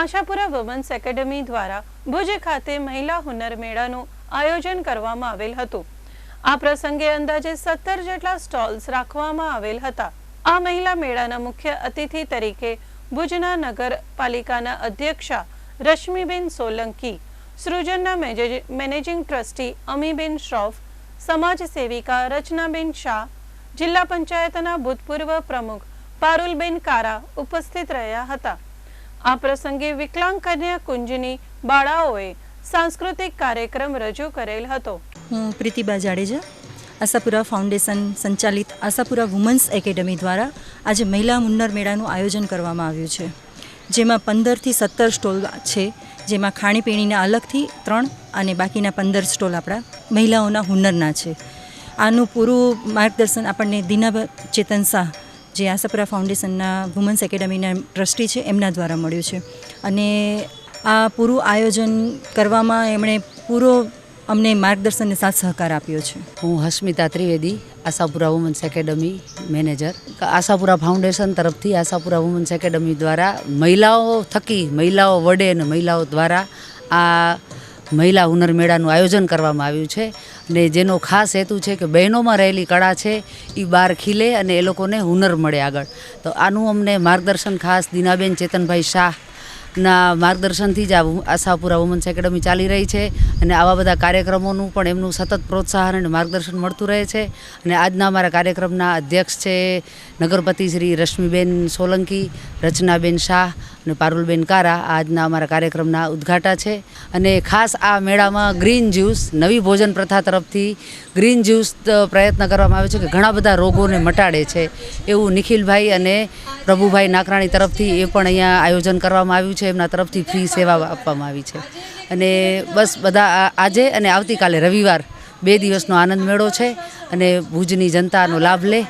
Ashapura women's academy દ્વારા ભુજ ખાતે મહિલા હુનર મેળાનું આયોજન કરવામાં આવેલ હતું. આ પ્રસંગે અંદાજે સત્તર જેટલા સ્ટોલ્સ રાખવામાં આવેલ હતા. આ મહિલા મેળાના મુખ્ય અતિથિ તરીકે ભુજના નગરપાલિકાના અધ્યક્ષા રશ્મિબેન સોલંકી, સૃજનના મેનેજિંગ ટ્રસ્ટી અમીબેન શ્રોફ, સમાજ સેવિકા રચનાબેન શાહ, જિલ્લા પંચાયતના ભૂતપૂર્વ પ્રમુખ પારુલબેન કારા ઉપસ્થિત રહ્યા હતા. આ પ્રસંગે વિકલાંગ કન્યા કુંજની બાળાઓએ સાંસ્કૃતિક કાર્યક્રમ રજૂ કરેલ હતો. હું પ્રીતિબા જાડેજા, આશાપુરા ફાઉન્ડેશન સંચાલિત આશાપુરા વુમન્સ એકેડમી દ્વારા આજે મહિલા મુન્નર મેળાનું આયોજન કરવામાં આવ્યું છે. જેમાં પંદરથી સત્તર સ્ટોલ છે, જેમાં ખાણીપીણીના અલગથી ત્રણ અને બાકીના પંદર સ્ટોલ આપણા મહિલાઓના હુનરના છે. આનું પૂરું માર્ગદર્શન આપણને દીના ચેતન શાહ જે આશાપુરા ફાઉન્ડેશનના વુમન્સ એકેડમીના ટ્રસ્ટી છે, એમના દ્વારા મળ્યું છે. અને આ પૂરું આયોજન કરવામાં એમણે પૂરો અમને માર્ગદર્શનને સાથ સહકાર આપ્યો છે. હું Hasmita Trivedi, Ashapura women's academy manager. Ashapura foundation તરફથી આશાપુરા વુમન્સ એકેડમી દ્વારા મહિલાઓ થકી, મહિલાઓ વડે અને મહિલાઓ દ્વારા આ મહિલા હુનર મેળાનું આયોજન કરવામાં આવ્યું છે અને જેનો ખાસ હેતુ છે કે બહેનોમાં રહેલી કળા છે એ બહાર ખીલે અને એ લોકોને હુનર મળે આગળ. તો આનું અમને માર્ગદર્શન ખાસ દીનાબેન ચેતનભાઈ શાહ ના માર્ગદર્શનથી જ આશાપુરા વુમન્સ એકેડમી ચાલી રહી છે અને આવા બધા કાર્યક્રમોનું પણ એમનું સતત પ્રોત્સાહન અને માર્ગદર્શન મળતું રહે છે. અને આજના અમારા કાર્યક્રમના અધ્યક્ષ છે નગરપતિ શ્રી રશ્મિબેન સોલંકી, રચનાબેન શાહ અને પારુલબેન કારા આજના અમારા કાર્યક્રમના ઉદ્ઘાટા છે. અને ખાસ આ મેળામાં ગ્રીન જ્યુસ, નવી ભોજન પ્રથા તરફથી ગ્રીન જ્યુસ પ્રયત્ન કરવામાં આવે છે કે ઘણા બધા રોગોને મટાડે છે. એવું નિખિલભાઈ અને પ્રભુભાઈ નાકરાણી તરફથી એ પણ અહીંયા આયોજન કરવામાં આવ્યું છે. એમના તરફથી ફ્રી સેવા આપવામાં આવી છે. અને બસ બધા આજે અને આવતીકાલે રવિવાર બે દિવસનો આનંદ મેળો છે અને ભુજની જનતાનો લાભ લે.